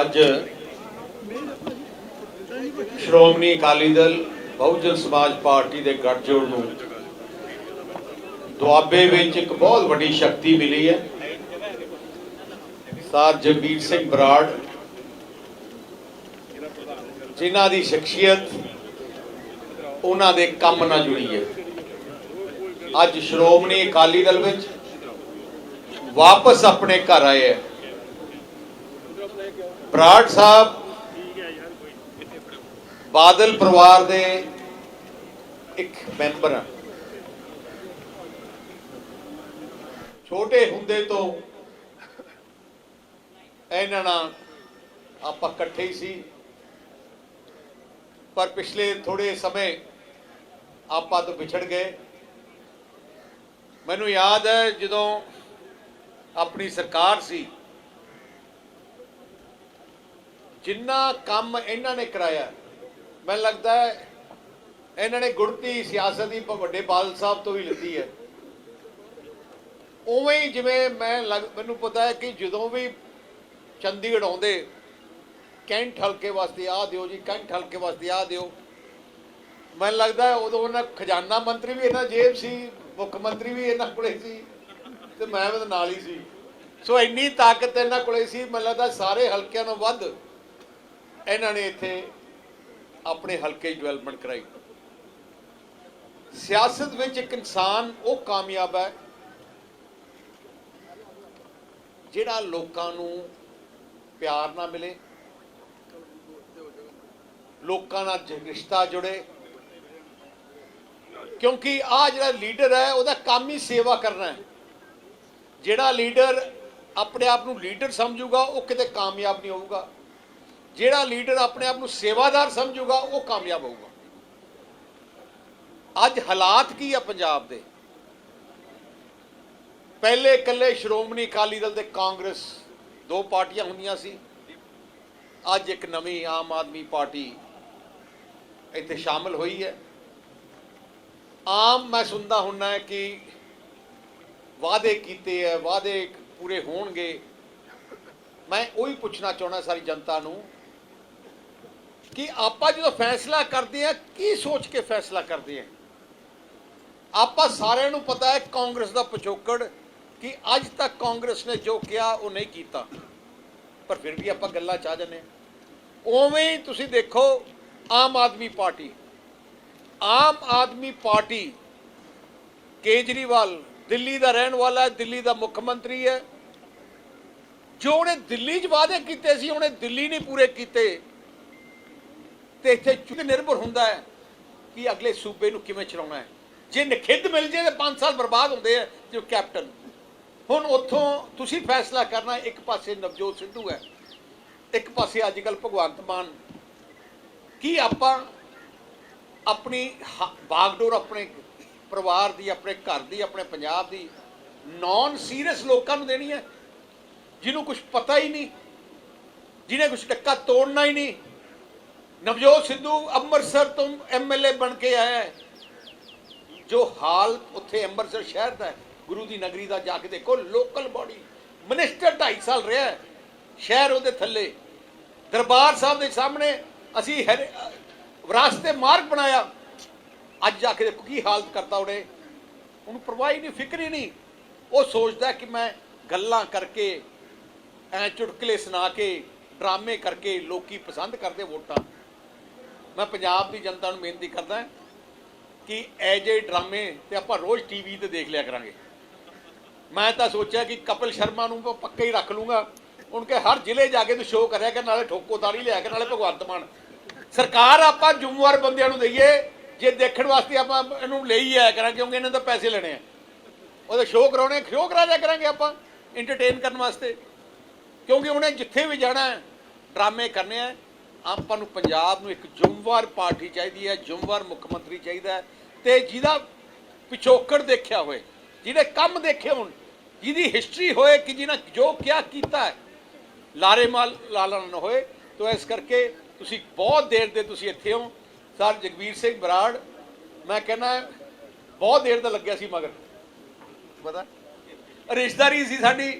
ਅੱਜ ਸ਼੍ਰੋਮਣੀ ਅਕਾਲੀ ਦਲ ਬਹੁਜਨ ਸਮਾਜ ਪਾਰਟੀ ਦੇ ਗੱਠਜੋੜ ਨੂੰ ਦੁਆਬੇ ਵਿੱਚ ਇੱਕ ਬਹੁਤ ਵੱਡੀ ਸ਼ਕਤੀ ਮਿਲੀ ਹੈ। ਸਾਰ ਜਗਬੀਰ ਸਿੰਘ ਬਰਾੜ, ਜਿਨ੍ਹਾਂ ਦੀ ਸ਼ਖਸੀਅਤ ਉਹਨਾਂ ਦੇ ਕੰਮ ਨਾਲ ਜੁੜੀ ਹੈ। ਅੱਜ ਸ਼੍ਰੋਮਣੀ ਅਕਾਲੀ ਦਲ ਵਿੱਚ ਵਾਪਸ ਆਪਣੇ ਘਰ ਆਏ ਹੈ। ਬਰਾੜ ਸਾਹਿਬ ਬਾਦਲ ਪਰਿਵਾਰ ਦੇ ਇੱਕ ਮੈਂਬਰ ਹਨ ਛੋਟੇ ਹੁੰਦੇ ਤੋਂ ਇਹਨਾਂ ਨਾਲ ਆਪਾਂ ਇਕੱਠੇ ਹੀ ਸੀ। ਪਰ ਪਿਛਲੇ ਥੋੜੇ ਸਮੇਂ ਆਪਾਂ ਤੋਂ ਵਿਛੜ ਗਏ। ਮੈਨੂੰ ਯਾਦ ਹੈ ਜਦੋਂ ਆਪਣੀ ਸਰਕਾਰ ਸੀ ਜਿੰਨਾ ਕੰਮ ਇਹਨਾਂ ਨੇ ਕਰਾਇਆ, ਮੈਨੂੰ ਲੱਗਦਾ ਹੈ ਇਹਨਾਂ ਨੇ ਗੁੜਤੀ ਸਿਆਸਤ ਦੀ ਵੱਡੇ ਬਾਦਲ ਸਾਹਿਬ ਤੋਂ ਵੀ ਲਿੱਤੀ ਹੈ। ਉਵੇਂ ਹੀ ਜਿਵੇਂ ਮੈਂ ਲੱਗ- ਮੈਨੂੰ ਪਤਾ ਹੈ ਕਿ ਜਦੋਂ ਵੀ ਚੰਡੀਗੜ੍ਹ ਆਉਂਦੇ, ਕੈਂਟ ਹਲਕੇ ਵਾਸਤੇ ਆ ਦਿਓ ਜੀ, ਕੈਂਟ ਹਲਕੇ ਵਾਸਤੇ ਆ ਦਿਓ। ਮੈਨੂੰ ਲੱਗਦਾ ਉਦੋਂ ਉਹਨਾਂ ਖਜ਼ਾਨਾ ਮੰਤਰੀ ਵੀ ਇਹਨਾਂ ਜੇਬ ਸੀ, ਮੁੱਖ ਮੰਤਰੀ ਵੀ ਇਹਨਾਂ ਕੋਲੇ ਸੀ ਤੇ ਮੈਂ ਵੀ ਨਾਲ ਹੀ ਸੀ। ਸੋ ਇੰਨੀ ਤਾਕਤ ਇਹਨਾਂ ਕੋਲੇ ਸੀ, ਮੈਨੂੰ ਲੱਗਦਾ ਸਾਰੇ ਹਲਕਿਆਂ ਨੂੰ ਵੱਧ ਇਹਨਾਂ ਨੇ ਇੱਥੇ ਆਪਣੇ ਹਲਕੇ ਡਿਵੈਲਪਮੈਂਟ ਕਰਾਈ। ਸਿਆਸਤ ਵਿੱਚ ਇੱਕ ਇਨਸਾਨ ਉਹ ਕਾਮਯਾਬ ਹੈ ਜਿਹੜਾ ਲੋਕਾਂ ਨੂੰ ਪਿਆਰ ਨਾਲ ਮਿਲੇ, ਲੋਕਾਂ ਨਾਲ ਰਿਸ਼ਤਾ ਜੁੜੇ। ਕਿਉਂਕਿ ਆ ਜਿਹੜਾ ਲੀਡਰ ਹੈ, ਉਹਦਾ ਕੰਮ ਹੀ ਸੇਵਾ ਕਰਨਾ ਹੈ। ਜਿਹੜਾ ਲੀਡਰ ਆਪਣੇ ਆਪ ਨੂੰ ਲੀਡਰ ਸਮਝੂਗਾ, ਉਹ ਕਿਤੇ ਕਾਮਯਾਬ ਨਹੀਂ ਹੋਊਗਾ। ਜਿਹੜਾ ਲੀਡਰ ਆਪਣੇ ਆਪ ਨੂੰ ਸੇਵਾਦਾਰ ਸਮਝੂਗਾ, ਉਹ ਕਾਮਯਾਬ ਹੋਊਗਾ। ਅੱਜ ਹਾਲਾਤ ਕੀ ਆ ਪੰਜਾਬ ਦੇ? ਪਹਿਲੇ ਇਕੱਲੇ ਸ਼੍ਰੋਮਣੀ ਅਕਾਲੀ ਦਲ ਤੇ ਕਾਂਗਰਸ ਦੋ ਪਾਰਟੀਆਂ ਹੁੰਦੀਆਂ ਸੀ। ਅੱਜ ਇੱਕ ਨਵੀਂ ਆਮ ਆਦਮੀ ਪਾਰਟੀ ਇੱਥੇ ਸ਼ਾਮਲ ਹੋਈ ਹੈ। ਆਮ ਮੈਂ ਸੁਣਦਾ ਹੁੰਨਾ ਹੈ ਕਿ ਵਾਅਦੇ ਕੀਤੇ ਹੈ ਵਾਅਦੇ ਪੂਰੇ ਹੋਣਗੇ। ਮੈਂ ਉਹੀ ਪੁੱਛਣਾ ਚਾਹੁੰਦਾ ਸਾਰੀ ਜਨਤਾ ਨੂੰ ਕਿ ਆਪਾਂ ਜਦੋਂ ਫੈਸਲਾ ਕਰਦੇ ਆ ਕੀ ਸੋਚ ਕੇ ਫੈਸਲਾ ਕਰਦੇ ਆ ਆਪਾਂ ਸਾਰਿਆਂ ਨੂੰ ਪਤਾ ਹੈ ਕਾਂਗਰਸ ਦਾ ਪਿਛੋਕੜ ਕਿ ਅੱਜ ਤੱਕ ਕਾਂਗਰਸ ਨੇ ਜੋ ਕਿਹਾ, ਉਹ ਨਹੀਂ ਕੀਤਾ। ਪਰ ਫਿਰ ਵੀ ਆਪਾਂ ਗੱਲਾਂ ਚ ਆ ਜੰਨੇ ਉਵੇਂ ਹੀ ਤੁਸੀਂ ਦੇਖੋ, ਆਮ ਆਦਮੀ ਪਾਰਟੀ। ਆਮ ਆਦਮੀ ਪਾਰਟੀ ਕੇਜਰੀਵਾਲ ਦਿੱਲੀ ਦਾ ਰਹਿਣ ਵਾਲਾ ਹੈ, ਦਿੱਲੀ ਦਾ ਮੁੱਖ ਮੰਤਰੀ ਹੈ। ਜੋ ਉਹਨੇ ਦਿੱਲੀ 'ਚ ਵਾਅਦੇ ਕੀਤੇ ਸੀ, ਉਹਨੇ ਦਿੱਲੀ ਨਹੀਂ ਪੂਰੇ ਕੀਤੇ। ਤੇ ਇੱਥੇ ਚੁੱਕ ਨਿਰਭਰ ਹੁੰਦਾ ਹੈ ਕਿ ਅਗਲੇ ਸੂਬੇ ਨੂੰ ਕਿਵੇਂ ਚਲਾਉਣਾ ਹੈ। ਜੇ ਨਖਿੱਧ ਮਿਲ ਜੇ ਤਾਂ 5 ਸਾਲ ਬਰਬਾਦ ਹੁੰਦੇ ਆ ਜੋ ਕੈਪਟਨ। ਹੁਣ ਉੱਥੋਂ ਤੁਸੀਂ ਫੈਸਲਾ ਕਰਨਾ, ਇੱਕ ਪਾਸੇ ਨਵਜੋਤ ਸਿੱਧੂ ਹੈ, ਇੱਕ ਪਾਸੇ ਅੱਜ ਕੱਲ ਭਗਵੰਤ ਮਾਨ। ਕੀ ਆਪਾਂ ਆਪਣੀ ਹ- ਬਾਗਡੋਰ ਆਪਣੇ ਪਰਿਵਾਰ ਦੀ, ਆਪਣੇ ਘਰ ਦੀ, ਆਪਣੇ ਪੰਜਾਬ ਦੀ ਨਾਨ ਸੀਰੀਅਸ ਲੋਕਾਂ ਨੂੰ ਦੇਣੀ ਹੈ? ਜਿਹਨੂੰ ਕੁਝ ਪਤਾ ਹੀ ਨਹੀਂ, ਜਿਹਨੇ ਕੁਝ ਟੱਕਾ ਤੋੜਨਾ ਹੀ ਨਹੀਂ ਨਵਜੋਤ ਸਿੱਧੂ ਅੰਮ੍ਰਿਤਸਰ ਤੋਂ ਐਮਐਲਏ ਬਣ ਕੇ ਆਇਆ ਹੈ। ਜੋ ਹਾਲ ਉੱਥੇ ਅੰਮ੍ਰਿਤਸਰ ਸ਼ਹਿਰ ਦਾ ਹੈ, ਗੁਰੂ ਦੀ ਨਗਰੀ ਦਾ ਜਾ ਕੇ ਦੇਖੋ ਲੋਕਲ ਬਾਡੀ ਮਿਨਿਸਟਰ 2.5 ਸਾਲ ਰਿਹਾ ਹੈ, ਸ਼ਹਿਰ ਉਹਦੇ ਥੱਲੇ ਦਰਬਾਰ ਸਾਹਿਬ ਦੇ ਸਾਹਮਣੇ ਅਸੀਂ ਹੈਰ- ਵਿਰਾਸਤੇ ਮਾਰਗ ਬਣਾਇਆ। ਅੱਜ ਜਾ ਕੇ ਦੇਖੋ ਕੀ ਹਾਲਤ ਕਰਤਾ ਉਹਨੇ। ਉਹਨੂੰ ਪਰਵਾਹ ਹੀ ਨਹੀਂ ਫਿਕਰ ਹੀ ਨਹੀਂ। ਉਹ ਸੋਚਦਾ ਕਿ ਮੈਂ ਗੱਲਾਂ ਕਰਕੇ ਐ ਚੁਟਕਲੇ ਸੁਣਾ ਕੇ ਡਰਾਮੇ ਕਰਕੇ ਲੋਕੀ ਪਸੰਦ ਕਰਦੇ ਵੋਟਾਂ। ਮੈਂ ਪੰਜਾਬ ਦੀ ਜਨਤਾ ਨੂੰ ਬੇਨਤੀ ਕਰਦਾ ਕਿ ਐ ਜੇ ਡਰਾਮੇ ਤੇ ਆਪਾਂ ਰੋਜ਼ ਟੀਵੀ ਤੇ ਦੇਖ ਲਿਆ ਕਰਾਂਗੇ। ਮੈਂ ਤਾਂ ਸੋਚਿਆ ਕਿ ਕਪਿਲ ਸ਼ਰਮਾ ਨੂੰ ਮੈਂ ਪੱਕਾ ਹੀ ਰੱਖ ਲੂੰਗਾ। ਉਨਕੇ ਹਰ ਜ਼ਿਲ੍ਹੇ ਜਾ ਕੇ ਤੂੰ ਸ਼ੋਅ ਕਰਿਆ ਕਿ ਨਾਲੇ ਠੋਕੋਦਾਰੀ ਲਿਆ ਕੇ ਨਾਲੇ ਭਗਵੰਤ ਮਾਨ। ਸਰਕਾਰ ਆਪਾਂ ਜ਼ਿੰਮੇਵਾਰ ਬੰਦਿਆਂ ਨੂੰ ਦਈਏ, ਜੇ ਦੇਖਣ ਵਾਸਤੇ ਆਪਾਂ ਇਹਨੂੰ ਲਈ ਆਇਆ ਕਰਾਂਗੇ, ਕਿਉਂਕਿ ਇਹਨਾਂ ਦਾ ਪੈਸੇ ਲੈਣੇ ਆ। ਉਹਦੇ ਸ਼ੋਅ ਕਰਾਉਣੇ ਸ਼ੋਅ ਕਰਾ ਲਿਆ ਕਰਾਂਗੇ ਆਪਾਂ ਐਂਟਰਟੇਨ ਕਰਨ ਵਾਸਤੇ। ਕਿਉਂਕਿ ਉਹਨੇ ਜਿੱਥੇ ਵੀ ਜਾਣਾ ਡਰਾਮੇ ਕਰਨੇ ਆ। ਆਪਾਂ ਨੂੰ ਪੰਜਾਬ ਨੂੰ ਇੱਕ ਜ਼ਿੰਮੇਵਾਰ ਪਾਰਟੀ ਚਾਹੀਦੀ ਹੈ, ਜ਼ਿੰਮੇਵਾਰ ਮੁੱਖ ਮੰਤਰੀ ਚਾਹੀਦਾ ਹੈ ਤੇ ਜਿਹਦਾ ਪਿਛੋਕੜ ਦੇਖਿਆ ਹੋਏ, ਜਿਹਦੇ ਕੰਮ ਦੇਖੇ ਹੋਣ, ਜਿਹਦੀ ਹਿਸਟਰੀ ਹੋਏ, ਕਿ ਜਿਹਨਾਂ ਜੋ ਕਿਆ ਕੀਤਾ ਹੈ, ਲਾਰੇ ਮਾਲ, ਲਾਲਾ ਨਾ ਹੋਏ, ਤੋ ਇਸ ਕਰਕੇ ਤੁਸੀਂ ਬਹੁਤ ਦੇਰ ਦੇ ਤੁਸੀਂ ਇੱਥੇ ਹੋ। ਸਰ ਜਗਵੀਰ ਸਿੰਘ ਬਰਾੜ, ਮੈਂ ਕਹਿੰਦਾ ਬਹੁਤ ਦੇਰ ਦਾ ਲੱਗਿਆ ਸੀ ਮਗਰ। ਪਤਾ? ਰਿਸ਼ਤੇਦਾਰੀ ਸੀ ਸਾਡੀ,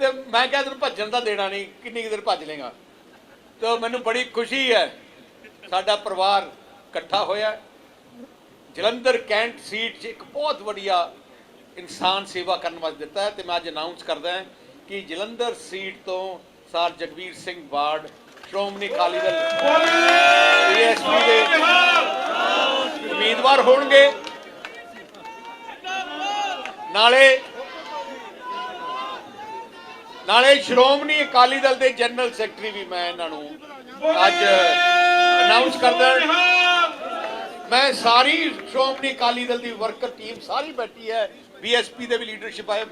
ਤੇ ਮੈਂ ਕਿਹਾ ਤੈਨੂੰ ਭੱਜਣ ਦਾ ਦੇਣਾ ਨਹੀਂ, ਕਿੰਨੀ ਕੁ ਦੇਰ ਭੱਜ ਲੇਗਾ ਤਾਂ ਮੈਨੂੰ ਬੜੀ ਖੁਸ਼ੀ ਹੈ, ਸਾਡਾ ਪਰਿਵਾਰ ਇਕੱਠਾ ਹੋਇਆ ਜਲੰਧਰ ਕੈਂਟ ਸੀਟ 'ਚ ਇੱਕ ਬਹੁਤ ਵਧੀਆ ਇਨਸਾਨ ਸੇਵਾ ਕਰਨ ਵਾਸਤੇ ਦਿੱਤਾ ਹੈ ਤੇ ਮੈਂ ਅੱਜ ਅਨਾਉਂਸ ਕਰਦਾ ਹਾਂ ਕਿ ਜਲੰਧਰ ਸੀਟ ਤੋਂ ਸਰ ਜਗਵੀਰ ਸਿੰਘ ਬਾੜ ਸ਼੍ਰੋਮਣੀ ਅਕਾਲੀ ਦਲ ਏਐਸਪੀ ਦੇ ਉਮੀਦਵਾਰ ਹੋਣਗੇ। ਨਾਲੇ ਨਾਲੇ ਸ਼੍ਰੋਮਣੀ ਅਕਾਲੀ ਦਲ ਦੇ ਜਨਰਲ ਸੈਕਟਰੀ ਵੀ ਮੈਂ ਇਹਨਾਂ ਨੂੰ ਅੱਜ ਅਨਾਉਂਸ ਕਰਦਾ ਮੈਂ ਸਾਰੀ ਸ਼੍ਰੋਮਣੀ ਅਕਾਲੀ ਦਲ ਦੀ ਵਰਕਰ ਟੀਮ ਸਾਰੀ ਬੈਠੀ ਹੈ। ਬੀਐਸਪੀ ਦੇ ਵੀ ਲੀਡਰਸ਼ਿਪ ਆਏ,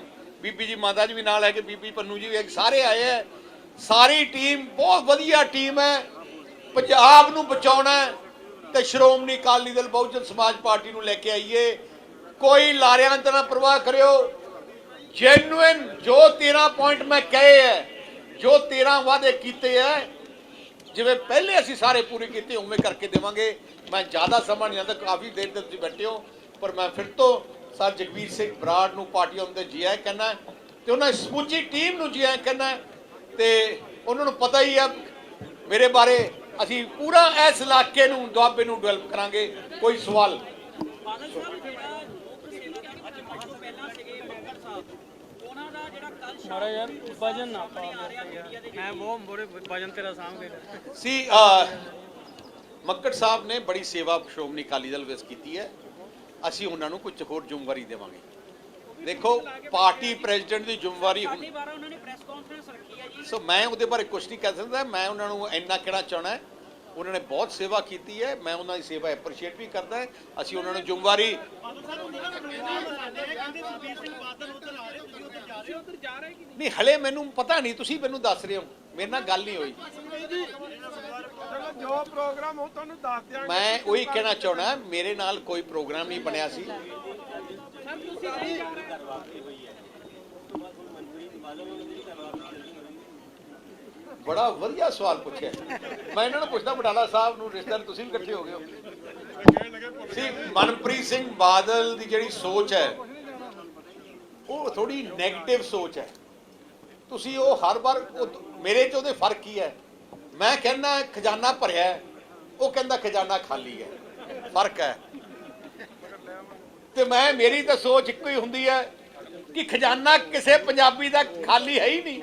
ਬੀਬੀ ਜੀ ਮਾਤਾ ਜੀ ਵੀ ਨਾਲ ਹੈ ਕਿ ਬੀਬੀ ਪੰਨੂ ਜੀ ਵੀ ਸਾਰੇ ਆਏ ਹੈ। ਸਾਰੀ ਟੀਮ ਬਹੁਤ ਵਧੀਆ ਟੀਮ ਹੈ। ਪੰਜਾਬ ਨੂੰ ਬਚਾਉਣਾ ਤੇ ਸ਼੍ਰੋਮਣੀ ਅਕਾਲੀ ਦਲ ਬਹੁਜਨ ਸਮਾਜ ਪਾਰਟੀ ਨੂੰ ਲੈ ਕੇ ਆਈਏ। ਕੋਈ ਲਾਰਿਆਂ ਤੋਂ ਨਾ ਪ੍ਰਵਾਹ ਕਰਿਓ। ਜੈਨੂਇਨ ਜੋ 13 ਪੁਆਇੰਟ ਮੈਂ ਕਹੇ ਹੈ ਜੋ 13 ਵਾਅਦੇ ਕੀਤੇ ਹੈ ਜਿਵੇਂ ਪਹਿਲੇ ਅਸੀਂ ਸਾਰੇ ਪੂਰੇ ਕੀਤੇ, ਉਵੇਂ ਕਰਕੇ ਦੇਵਾਂਗੇ। ਮੈਂ ਜ਼ਿਆਦਾ ਸਮਾਂ ਨਹੀਂ ਆਂਦਾ ਕਾਫੀ ਦੇਰ ਤੱਕ ਤੁਸੀਂ ਬੈਠੇ ਹੋ, ਪਰ ਮੈਂ ਫਿਰ ਤੋਂ ਸਰ ਜਗਵੀਰ ਸਿੰਘ ਬਰਾੜ ਨੂੰ ਪਾਰਟੀ ਆਉਂਦੇ ਜੀ ਆਇਆਂ ਕਹਿੰਦਾ ਤੇ ਉਹਨਾਂ ਸਮੁੱਚੀ ਟੀਮ ਨੂੰ ਜੀ ਆਇਆਂ ਕਹਿੰਦਾ ਤੇ ਉਹਨਾਂ ਨੂੰ ਪਤਾ ਹੀ ਹੈ ਮੇਰੇ ਬਾਰੇ ਅਸੀਂ ਪੂਰਾ ਇਸ ਇਲਾਕੇ ਨੂੰ, ਦੁਆਬੇ ਨੂੰ ਡਿਵੈਲਪ ਕਰਾਂਗੇ, ਕੋਈ ਸਵਾਲ। ਅੱਜ ਤੋਂ ਪਹਿਲਾਂ ਸੀਗੇ ਮੈਂਬਰ ਸਾਹਿਬ। ਉਹਨਾਂ ਦਾ ਜਿਹੜਾ ਕੱਲ ਮਾਰਾ ਯਾਰ ਵਜਨ ਨਾ ਪਾ ਆ ਰਿਹਾ ਮੀਡੀਆ ਦੇ ਮੈਂ ਬਹੁਤ ਬੋਰੇ ਵਜਨ ਤੇਰਾ ਸਾਹਮਣੇ ਸੀ ਅਹ, ਮੱਕੜ ਸਾਹਿਬ ਨੇ ਬੜੀ ਸੇਵਾ ਸ਼੍ਰੋਮਣੀ ਅਕਾਲੀ ਦਲ ਵਿੱਚ ਕੀਤੀ ਹੈ। ਅਸੀਂ ਉਹਨਾਂ ਨੂੰ ਕੁਝ ਹੋਰ ਜ਼ਿੰਮੇਵਾਰੀ ਦੇਵਾਂਗੇ। ਦੇਖੋ ਪਾਰਟੀ ਪ੍ਰੈਜ਼ੀਡੈਂਟ ਦੀ ਜ਼ਿੰਮੇਵਾਰੀ ਹੁਣ ਸਾਢੇ 12 ਉਹਨਾਂ ਨੇ ਪ੍ਰੈਸ ਕਾਨਫਰੰਸ ਰੱਖੀ ਹੈ ਜੀ। ਸੋ ਮੈਂ ਉਹਦੇ ਬਾਰੇ ਕੁਝ ਨਹੀਂ ਕਹਿ ਸਕਦਾ। ਮੈਂ ਉਹਨਾਂ ਨੂੰ ਇੰਨਾ ਕਹਿਣਾ ਚਾਹਣਾ ਹੈ ਉਹਨਾਂ ਨੇ ਬਹੁਤ ਸੇਵਾ ਕੀਤੀ ਹੈ ਮੈਂ ਉਹਨਾਂ ਦੀ ਸੇਵਾ ਐਪਰੀਸ਼ੀਏਟ ਵੀ ਕਰਦਾ ਹੈ। ਅਸੀਂ ਉਹਨਾਂ ਨੂੰ ਜ਼ਿੰਮੇਵਾਰੀ ਨਹੀਂ ਹਲੇ ਮੈਨੂੰ ਪਤਾ ਨਹੀਂ ਤੁਸੀਂ ਮੈਨੂੰ ਦੱਸ ਰਹੇ ਹੋ। ਮੇਰੇ ਨਾਲ ਗੱਲ ਨਹੀਂ ਹੋਈ। ਜੋ ਪ੍ਰੋਗਰਾਮ ਹੋ ਤੁਹਾਨੂੰ ਦੱਸ ਦਿਆਂਗੇ। ਮੈਂ ਉਹੀ ਕਹਿਣਾ ਚਾਹਣਾ ਮੇਰੇ ਨਾਲ ਕੋਈ ਪ੍ਰੋਗਰਾਮ ਨਹੀਂ ਬਣਿਆ ਸੀ। ਬੜਾ ਵਧੀਆ ਸਵਾਲ ਪੁੱਛਿਆ। ਮੈਂ ਇਹਨਾਂ ਨੂੰ ਪੁੱਛਦਾ, ਬਟਾਲਾ ਸਾਹਿਬ ਨੂੰ ਰਿਸ਼ਤੇਦਾਰ ਤੁਸੀਂ ਵੀ ਇਕੱਠੇ ਹੋ ਗਏ ਹੋ? ਸੀ, ਮਨਪ੍ਰੀਤ ਸਿੰਘ ਬਾਦਲ ਦੀ ਜਿਹੜੀ ਸੋਚ ਹੈ, ਉਹ ਥੋੜੀ 네ਗੇਟਿਵ ਸੋਚ ਹੈ। ਤੁਸੀਂ ਉਹ ਹਰ ਵਾਰ ਮੇਰੇ ਚ ਉਹਦੇ ਫ਼ਰਕ ਕੀ ਹੈ? ਮੈਂ ਕਹਿੰਦਾ, ਖਜ਼ਾਨਾ ਭਰਿਆ ਉਹ ਕਹਿੰਦਾ, ਖਜ਼ਾਨਾ ਖਾਲੀ ਹੈ। ਫ਼ਰਕ ਹੈ। ਤੇ ਮੈਂ, ਮੇਰੀ ਤਾਂ ਸੋਚ ਇੱਕੋ ਹੀ ਹੁੰਦੀ ਹੈ ਕਿ ਖਜ਼ਾਨਾ ਕਿਸੇ ਪੰਜਾਬੀ ਦਾ ਖਾਲੀ ਹੈ ਹੀ ਨਹੀਂ।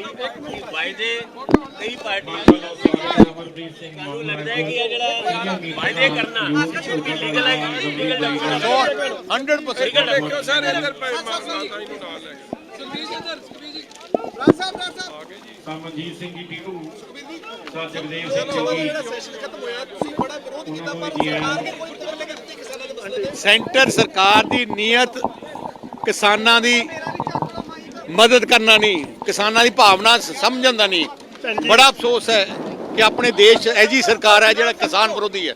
ਵਾਅਦੇ ਕਈ ਪਾਰਟੀਆਂ ਨੂੰ ਲੱਗਦਾ ਹੈ ਕਿ ਇਹ ਜਿਹੜਾ ਵਾਅਦੇ ਕਰਨਾ ਲੀਗਲ ਹੈ ਲੀਗਲ ਡਾਕੂਮੈਂਟ 100% ਦੇਖੋ ਸਰ ਇੱਧਰ ਮਾਤਾ ਜੀ ਨੂੰ ਨਾਲ ਲੈ ਕੇ ਕਮਲਜੀਤ ਸਿੰਘ ਜੀ ਟੀਟੂ ਸਰ ਜਗਦੇਵ ਸਿੰਘ ਜੀ ਉਹਨਾਂ ਨੂੰ। ਵੀ ਜੀ ਆਇਆਂ ਨੂੰ। ਸੈਂਟਰ ਸਰਕਾਰ ਦੀ ਨੀਅਤ ਕਿਸਾਨਾਂ ਦੀ ਮਦਦ ਕਰਨਾ ਨਹੀਂ ਕਿਸਾਨਾਂ ਦੀ ਭਾਵਨਾ ਸਮਝਣ ਦਾ ਨਹੀਂ। ਬੜਾ ਅਫਸੋਸ ਹੈ ਕਿ ਆਪਣੇ ਦੇਸ਼ 'ਚ ਐਜੀ ਸਰਕਾਰ ਹੈ ਜਿਹੜਾ ਕਿਸਾਨ ਵਿਰੋਧੀ ਹੈ।